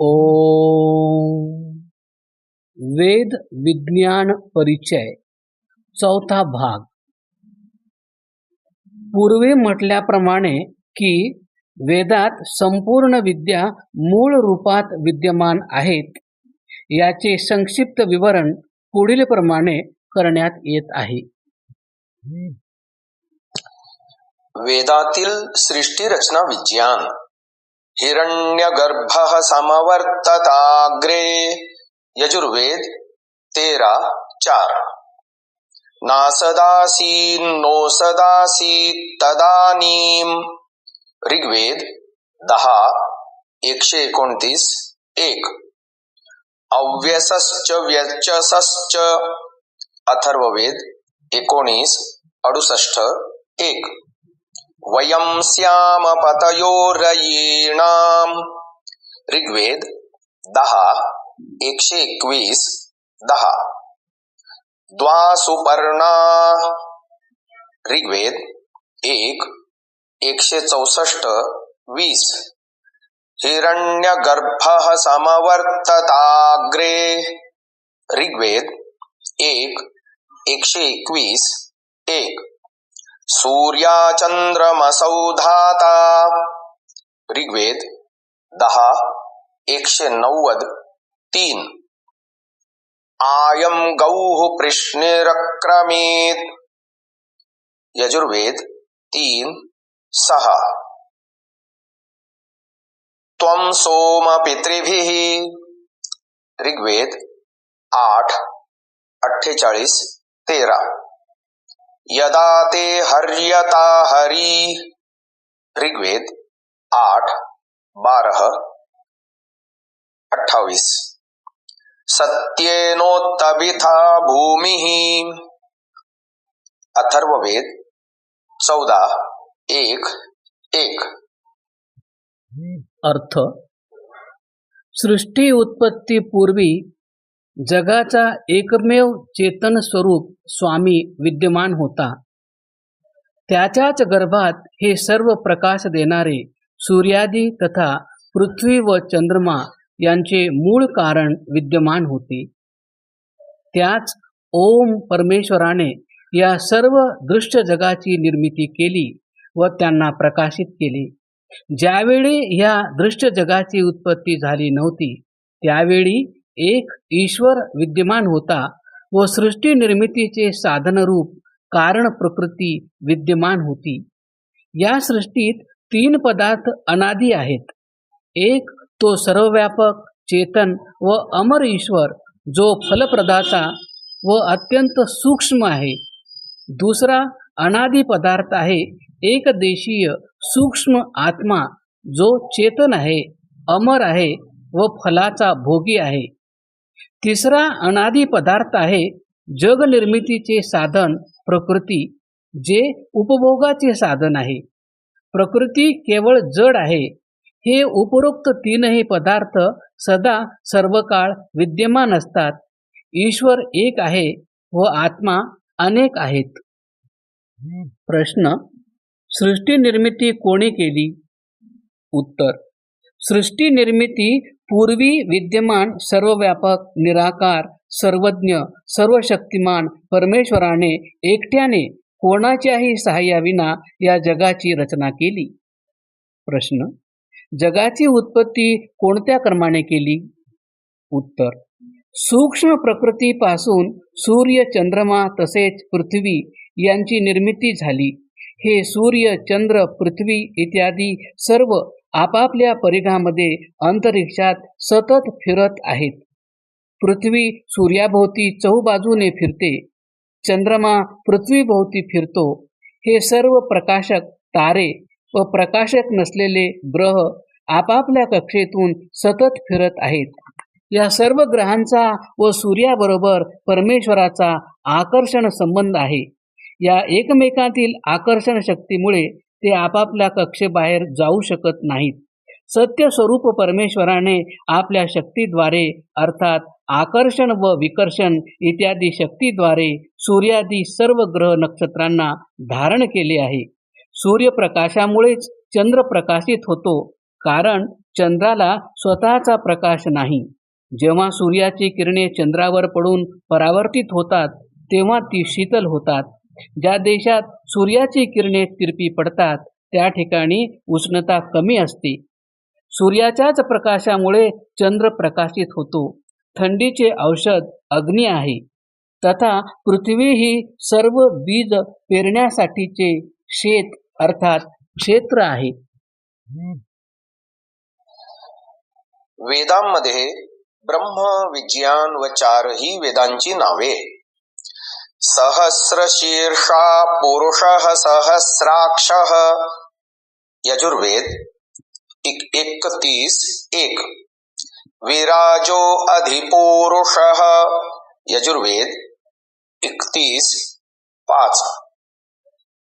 ओम। वेद विज्ञान परिचय चौथा भाग. पूर्वी म्हटल्याप्रमाणे की वेदात संपूर्ण विद्या मूळ रूपात विद्यमान आहेत याचे संक्षिप्त विवरण पुढील प्रमाणे करण्यात येत आहे. वेदातील सृष्टी रचना विज्ञान. हिरण्यगर्भः समवर्तताग्रे। यजुर्वेद तेरा चार। नासदासीन्नो सदासी तदानीम। ऋग्वेद दहा एकशे एकोणतीस एक। अव्यसश्च व्यचसश्च। अथर्ववेद एकोणीस अडुसष्ट एक। वयं श्याम पतयोरयीणाम ऋग्वेद दहा एकशे एकवीस दहा। द्वासुपर्णा। ऋग्वेद एक एकशे चौसष्ट वीस। हिरण्यगर्भः समवर्तताग्रे। ऋग्वेद एक एकशे एकवीस एक। सूर्याचंद्रमसौ धाता ऋग्वेद दहा, एकशे नव्वद, तीन। आयम गौः कृष्णिरक्रमेत यजुर्वेद तीन, सहा। त्वं सोम पितृभिः ऋग्वेद आठ, अठ्ठेचाळीस, तेरा। यदा ते हर्यता हरी ऋग्वेद आठ बारह अठ्ठावीस। सत्येनोत्तबिथा भूमि। अथर्ववेद चौदा एक एक। अर्थ सृष्टी उत्पत्ती पूर्वी जगाचा एकमेव चेतन स्वरूप स्वामी विद्यमान होता. त्याच्याच गर्भात हे सर्व प्रकाश देणारे सूर्यादी तथा पृथ्वी व चंद्रमा यांचे मूळ कारण विद्यमान होते. त्याच ओम परमेश्वराने या सर्व दृश्य जगाची निर्मिती केली व त्यांना प्रकाशित केले. ज्यावेळी या दृश्य जगाची उत्पत्ती झाली नव्हती त्यावेळी एक ईश्वर विद्यमान होता व सृष्टी निर्मितीचे साधनरूप कारण प्रकृती विद्यमान होती. या सृष्टीत तीन पदार्थ अनादी आहेत. एक तो सर्वव्यापक चेतन व अमर ईश्वर जो फलप्रदाता व अत्यंत सूक्ष्म आहे. दुसरा अनादी पदार्थ आहे एक देशीय सूक्ष्म आत्मा जो चेतन आहे अमर आहे व फलाचा भोगी आहे. तिसरा अनादी पदार्थ आहे जगनिर्मितीचे साधन प्रकृती जे उपभोगाचे साधन आहे. प्रकृती केवळ जड आहे. हे उपरोक्त तीनही पदार्थ सदा सर्वकाळ विद्यमान असतात. ईश्वर एक आहे व आत्मा अनेक आहेत. प्रश्न सृष्टी निर्मिती कोणी केली? उत्तर सृष्टी निर्मिती पूर्वी विद्यमान सर्व व्यापक निराकार सर्वज्ञ सर्वशक्तिमान परमेश्वराने एकट्याने कोणाच्याही सहाय्याविना या जगाची रचना केली. प्रश्न जगाची उत्पत्ती कोणत्या क्रमाने केली? उत्तर सूक्ष्म प्रकृतीपासून सूर्य चंद्रमा तसेच पृथ्वी यांची निर्मिती झाली. हे सूर्य चंद्र पृथ्वी इत्यादी सर्व आपापल्या परिघामध्ये अंतरिक्षात सतत फिरत आहेत. पृथ्वी सूर्याभोवती चहूबाजूने फिरते. चंद्रमा पृथ्वीभोवती फिरतो. हे सर्व प्रकाशक तारे व प्रकाशक नसलेले ग्रह आपापल्या कक्षेतून सतत फिरत आहेत. या सर्व ग्रहांचा व सूर्याबरोबर परमेश्वराचा आकर्षण संबंध आहे. या एकमेकांतील आकर्षण शक्तीमुळे ते आपापल्या कक्षेबाहेर जाऊ शकत नाहीत. सत्य स्वरूप परमेश्वराने आपल्या शक्तीद्वारे अर्थात आकर्षण व विकर्षण इत्यादी शक्तीद्वारे सूर्यादी सर्व ग्रह नक्षत्रांना धारण केले आहे. सूर्यप्रकाशामुळेच चंद्र प्रकाशित होतो कारण चंद्राला स्वतःचा प्रकाश नाही. जेव्हा सूर्याची किरणे चंद्रावर पडून परावर्तित होतात तेव्हा ती शीतल होतात. ज्या देशात सूर्याची किरणे तिरपी पडतात त्या ठिकाणी उष्णता कमी असते. सूर्याच्याच प्रकाशामुळे चंद्र प्रकाशित होतो. थंडीचे औषध अग्नी आहे. तथा पृथ्वी ही सर्व बीज पेरण्यासाठीचे शेत अर्थात क्षेत्र आहे. वेदांमध्ये ब्रह्म विज्ञान व चारही वेदांची नावे. सहस्रशीर्षा पुरुष सहस्राक्ष। यजुर्वेद इकतीस एक। विराजो अधिपुरुष। यजुर्वेद इकतीस पाच।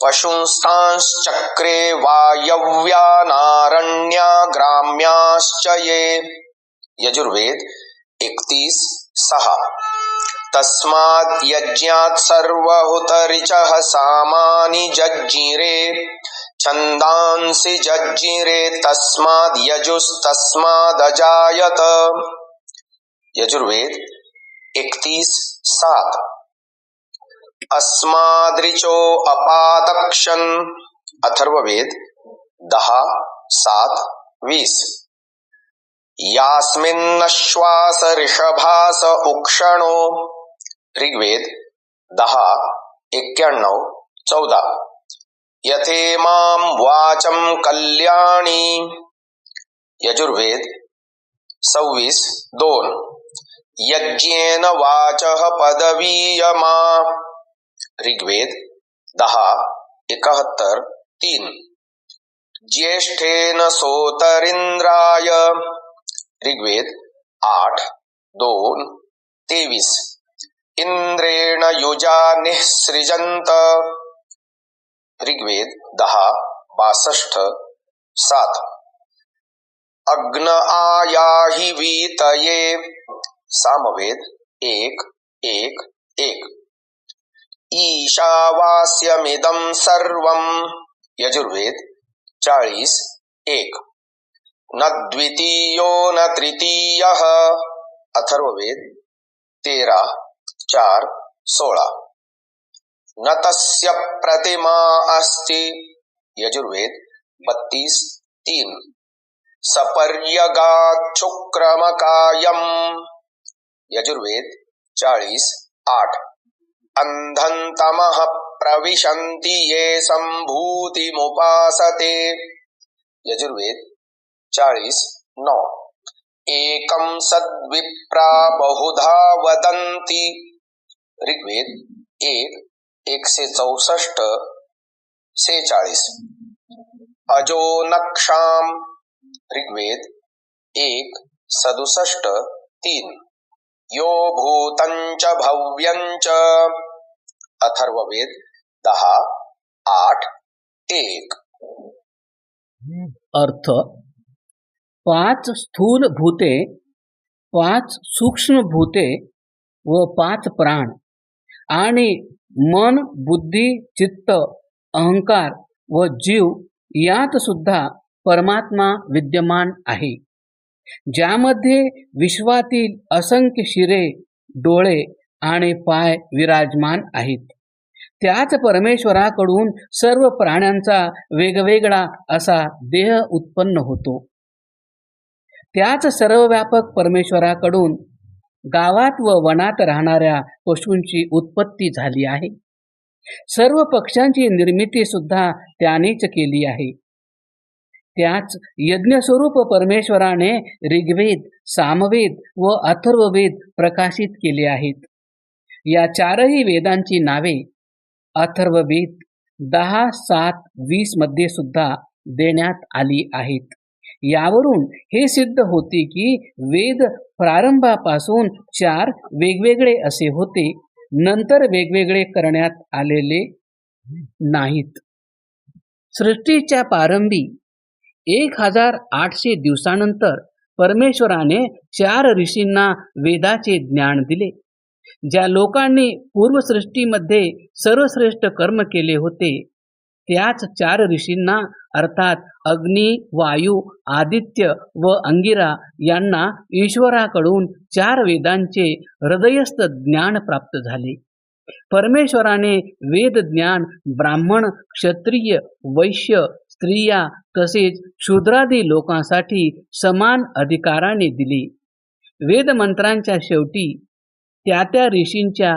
पशुंस्तांश्चक्रे वायव्यानारण्या ग्राम्याश्च ये। यजुर्वेद एकतीस सहा। तस्माद् यज्ञात् सामानि जज्ञिरे। छन्दांसि जज्ञिरे, तस्माद् यजुर्वेद एकतीस सात। अस्माद्रिचो अपातक्षन। अथर्ववेद दहा सात वीस। यास्मिन्नश्वास ऋषभास उक्षणो। ऋग्वेद दहा, एक्क्याण्णव, चौदा। यथेमां वाचं कल्याणी। यजुर्वेद सव्वीस, दोन। यज्ञेन वाचः पदवीयमा। ऋग्वेद दहा, एकाहत्तर, तीन। ज्येष्ठेन सोतरिंद्राय ऋग्वेद आठ, दोन, तेवीस। इंद्रेण युजा निःसृजंत ऋग्वेद दहा बासष्ट सात। अग्न आयाहि वीतये। सामवेद एक एक एक। ईशावास्यमिदं सर्वं। यजुर्वेद चाळीस एक। न द्वितीयो न तृतीयः। अथर्ववेद तेरा चार सोळा. न तस्य प्रतिमा अस्ति. यजुर्वेद बत्तीस तीन. सपर्यगाक्षुक्रमकायम यजुर्वेद चाळीस आठ. अंधंतम प्रविशन्ति ये सम्भूतिमुपासते. यजुर्वेद चाळीस नौ. एकं सद्विप्रा बहुधा वदन्ति. ऋग्वेद एक एकशे चौसष्ट सेचाळीस अजो नक्षाम. ऋग्वेद एक सदुसष्ट तीन. यो भूतंच भव्यंच अथर्ववेद दहा आठ एक. अर्थ पाच स्थूल भूते पाच सूक्ष्म भूते व पाच प्राण. आणि मन बुद्धी चित्त अहंकार व जीव यात सुद्धा परमात्मा विद्यमान आहे. ज्यामध्ये विश्वातील असंख्य शिरे डोळे आणि पाय विराजमान आहेत. त्याच परमेश्वराकडून सर्व प्राण्यांचा वेगवेगळा असा देह उत्पन्न होतो. त्याच सर्वव्यापक परमेश्वराकडून गावात व वनात राहणाऱ्या पशूंची उत्पत्ती झाली आहे. सर्व पक्ष्यांची निर्मिती सुद्धा त्यानेच केली आहे. त्याच यज्ञस्वरूप परमेश्वराने ऋग्वेद सामवेद व अथर्ववेद प्रकाशित केले आहेत. या चारही वेदांची नावे अथर्ववेद दहा सात वीसमध्ये सुद्धा देण्यात आली आहेत. यावरून हे सिद्ध होते की वेद प्रारंभापासून चार वेगवेगळे असे होते नंतर वेगवेगळे करण्यात आलेले नाहीत. सृष्टीच्या प्रारंभी एक हजार आठशे दिवसानंतर परमेश्वराने चार ऋषींना वेदाचे ज्ञान दिले ज्या लोकांनी पूर्वसृष्टीमध्ये सर्वश्रेष्ठ कर्म केले होते. त्याच चार ऋषींना अर्थात अग्नी वायू आदित्य व अंगिरा यांना ईश्वराकडून चार वेदांचे हृदयस्थ ज्ञान प्राप्त झाले. परमेश्वराने वेद ज्ञान ब्राह्मण क्षत्रिय वैश्य स्त्रिया तसेच शूद्रादी लोकांसाठी समान अधिकाराने दिले. वेदमंत्रांच्या शेवटी त्या त्या ऋषींच्या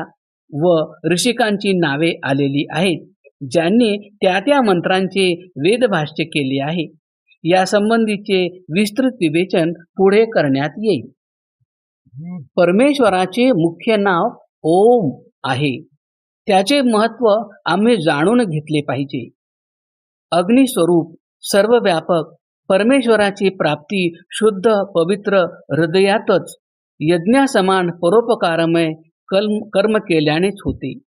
व ऋषिकांची नावे आलेली आहेत. ज्यांनी त्या त्या मंत्रांचे वेदभाष्य केले आहे. यासंबंधीचे विस्तृत विवेचन पुढे करण्यात येईल. परमेश्वराचे मुख्य नाव ओम आहे. त्याचे महत्त्व आम्ही जाणून घेतले पाहिजे. अग्निस्वरूप सर्वव्यापक परमेश्वराची प्राप्ती शुद्ध पवित्र हृदयातच यज्ञासमान परोपकारमय कल्म कर्म केल्यानेच होते.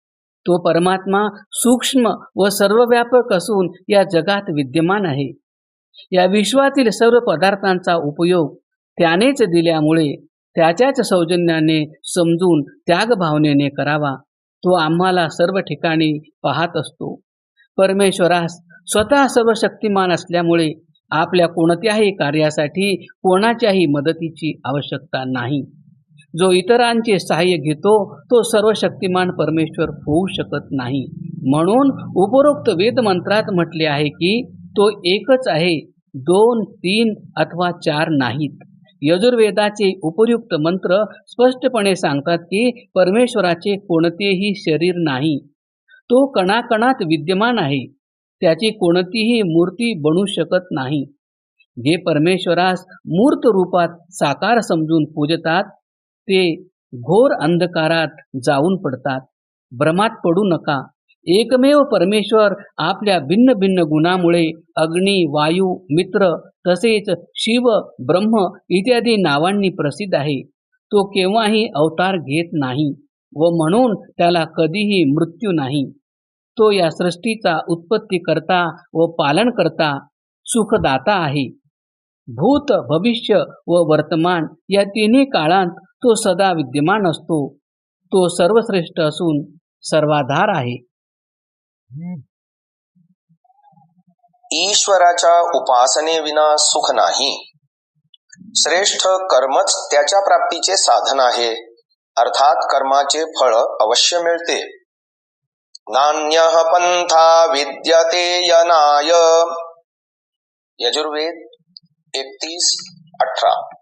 तो परमात्मा सूक्ष्म व सर्वव्यापक असून या जगात विद्यमान आहे. या विश्वातील सर्व पदार्थांचा उपयोग त्यानेच दिल्यामुळे त्याच्याच सौजन्याने समजून त्यागभावनेने करावा तो आम्हाला सर्व ठिकाणी पाहत असतो. परमेश्वरास स्वतः सर्व शक्तिमान असल्यामुळे आपल्या कोणत्याही कार्यासाठी कोणाच्याही मदतीची आवश्यकता नाही. जो इतरांचे सहाय्य घेतो तो सर्व शक्तिमान परमेश्वर होऊ शकत नाही. म्हणून उपरोक्त वेदमंत्रात म्हटले आहे की तो एकच आहे दोन तीन अथवा चार नाहीत. यजुर्वेदाचे उपयुक्त मंत्र स्पष्टपणे सांगतात की परमेश्वराचे कोणतेही शरीर नाही. तो कणाकणात विद्यमान आहे. त्याची कोणतीही मूर्ती बनू शकत नाही. जे परमेश्वरास मूर्त रूपात साकार समजून पूजतात ते घोर अंधकारात जाऊन पडतात. भ्रमात पडू नका. एकमेव परमेश्वर आपल्या भिन्न भिन्न गुणामुळे अग्नी वायू मित्र तसेच शिव ब्रह्म इत्यादी नावांनी प्रसिद्ध आहे. तो केव्हाही अवतार घेत नाही व म्हणून त्याला कधीही मृत्यू नाही. तो या सृष्टीचा उत्पत्ती करता व पालन करता सुखदाता आहे. भूत भविष्य व वर्तमान या तिन्ही काळांत तो सदा विद्यमान असतो. तो सर्वश्रेष्ठ असून सर्वाधार आहे. ईश्वराच्या उपासनेविना सुख नाही. श्रेष्ठ कर्मच त्याच्या प्राप्तीचे साधन आहे. अर्थात कर्माचे फळ अवश्य मिळते. नान्य पंथा विद्यते यनाय. यजुर्वेद एकतीस अठरा.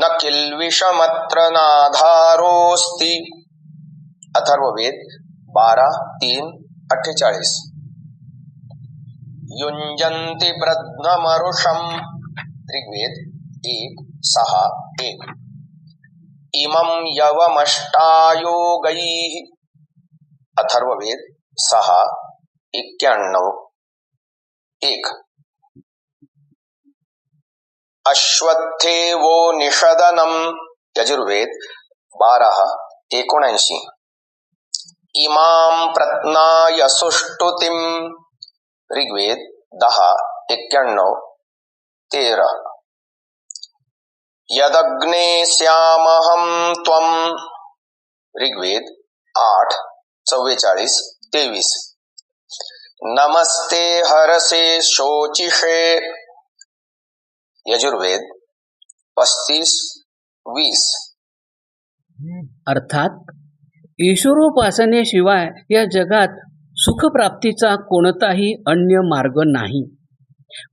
न किल्विषमत्र नाधारोस्ती अथर्ववेद बारा तीन अठ्ठेचाळीस। युञ्जन्ति प्रज्ञमरुषम। ऋग्वेद एक सहा एक। इमं यवमष्टायोगैः। अथर्ववेद सहा एक्क्याण्णव एक। अश्वत्थेवो निषदनम। यजुर्वेद बारह एकोणऐंशी। इमाम प्रत्नाय सुष्टुतीम ऋग्वेद दहा एक्क्याण्णव तेरा। यदग्ने श्यामहम त्वं ऋग्वेद आठ चव्वेचाळीस तेवीस। नमस्ते हरसे शोचिषे। यजुर्वेद पस्तीस वीस. अर्थात ईश्वरोपासनेशिवाय या जगात सुखप्राप्तीचा कोणताही अन्य मार्ग नाही.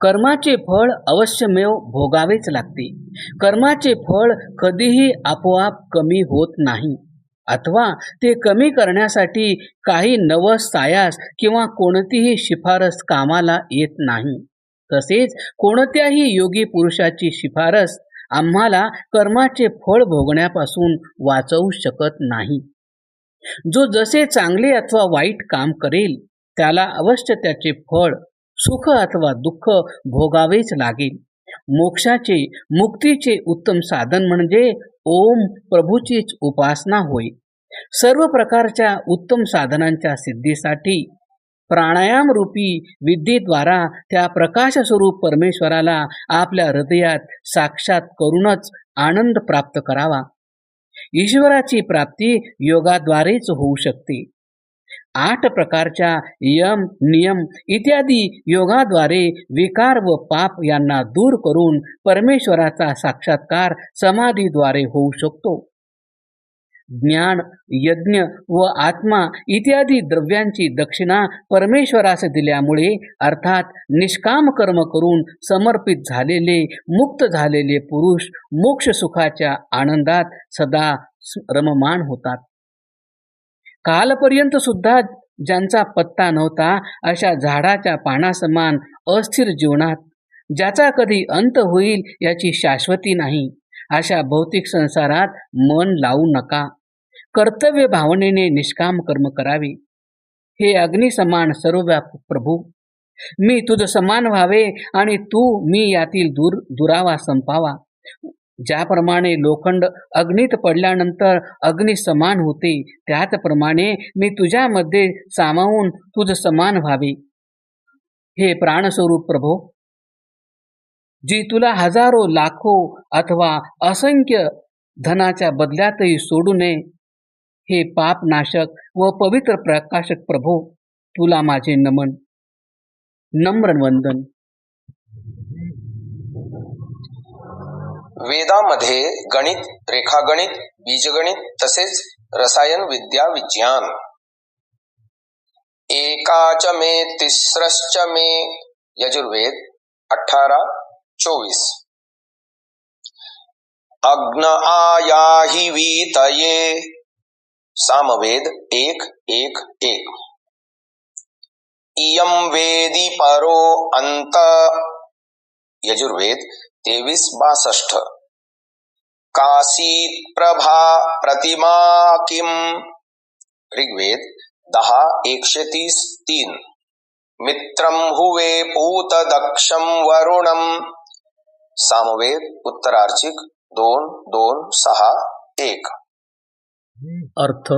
कर्माचे फळ अवश्यमेव भोगावेच लागते. कर्माचे फळ कधीही आपोआप कमी होत नाही. अथवा ते कमी करण्यासाठी काही नवस सायास किंवा कोणतीही शिफारस कामाला येत नाही. तसेच कोणत्याही योगी पुरुषाची शिफारस आम्हाला कर्माचे फळ भोगण्यापासून वाचवू शकत नाही. जो जसे चांगले अथवा वाईट काम करेल त्याला अवश्य त्याचे फळ सुख अथवा दुःख भोगावेच लागेल. मोक्षाचे मुक्तीचे उत्तम साधन म्हणजे ओम प्रभूचीच उपासना होय. सर्व प्रकारच्या उत्तम साधनांच्या सिद्धीसाठी प्राणायाम रूपी विद्येद्वारा त्या प्रकाश स्वरूप परमेश्वराला आपल्या हृदयात साक्षात करूनच आनंद प्राप्त करावा. ईश्वराची प्राप्ती योगाद्वारेच होऊ शकते. आठ प्रकारच्या यम नियम इत्यादी योगाद्वारे विकार व पाप यांना दूर करून परमेश्वराचा साक्षात्कार समाधीद्वारे होऊ शकतो. ज्ञान यज्ञ व आत्मा इत्यादी द्रव्यांची दक्षिणा परमेश्वरास दिल्यामुळे अर्थात निष्काम कर्म करून समर्पित झालेले मुक्त झालेले पुरुष मोक्ष सुखाच्या आनंदात सदा रममान होतात. कालपर्यंत सुद्धा ज्यांचा पत्ता नव्हता अशा झाडाच्या पानासमान अस्थिर जीवनात ज्याचा कधी अंत होईल याची शाश्वती नाही. अशा भौतिक संसारात मन लावू नका. कर्तव्य भावनेने निष्काम कर्म करावे. हे अग्निसमान सर्वव्यापक प्रभू. मी तुझ समान व्हावे आणि तू मी यातील दूर दुरावा संपावा. ज्याप्रमाणे लोखंड अग्नीत पडल्यानंतर अग्नी समान होते त्याचप्रमाणे मी तुझ्यामध्ये सामावून तुझ समान व्हावे. हे प्राणस्वरूप प्रभो जी तुला हजारो लाखो अथवा असंख्य धनाच्या बदल्यातही सोडू नये. हे पापनाशक व पवित्र प्रकाशक प्रभो तुला माझे नमन. नम्र वंदन. वेदामध्ये गणित रेखागणित बीजगणित तसेच रसायन विद्या विज्ञान. एकाच मे तिसरश्च मे यजुर्वेद अठारा चोवीस. अग्न आयाहि वीतये. सामवेद एक एक एक. इयम वेदी परो अंत यजुर्वेद तेवीस बासष्ट. काशी प्रभा प्रतिमा किम? ऋग्वेद दहा एकशे तीस तीन. मित्रम हुवे पूत दक्षम वरुणम. सामवेद उत्तरार्चिक दोन दोन सहा एक. अर्थ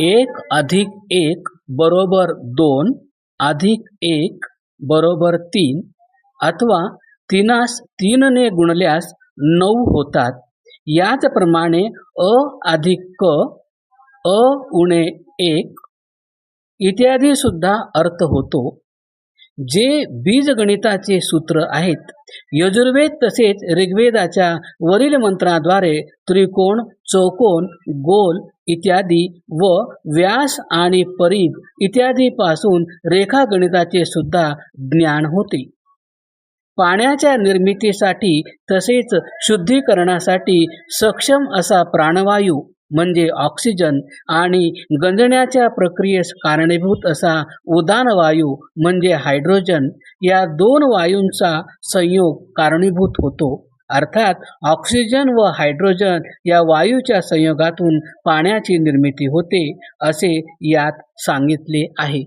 एक अधिक एक बरोबर दोन अधिक एक बरोबर तीन अथवा तिनास तीनने गुणल्यास नऊ होतात. याचप्रमाणे अ अधिक क अ उणे एक इत्यादी सुद्धा अर्थ होतो. जे बीजगणिताचे सूत्र आहेत यजुर्वेद तसेच ऋग्वेदाच्या वरील मंत्राद्वारे त्रिकोण चौकोन गोल इत्यादी व व्यास आणि परीब इत्यादी पासून रेखागणिताचे सुद्धा ज्ञान होते. पाण्याच्या निर्मितीसाठी तसेच शुद्धीकरणासाठी सक्षम असा प्राणवायू म्हणजे ऑक्सिजन आणि गंजण्याच्या प्रक्रियेस कारणीभूत असा उदान वायू म्हणजे हायड्रोजन या दोन वायूंचा संयोग कारणीभूत होतो. अर्थात ऑक्सिजन व हायड्रोजन या वायूच्या संयोगातून पाण्याची निर्मिती होते असे यात सांगितले आहे.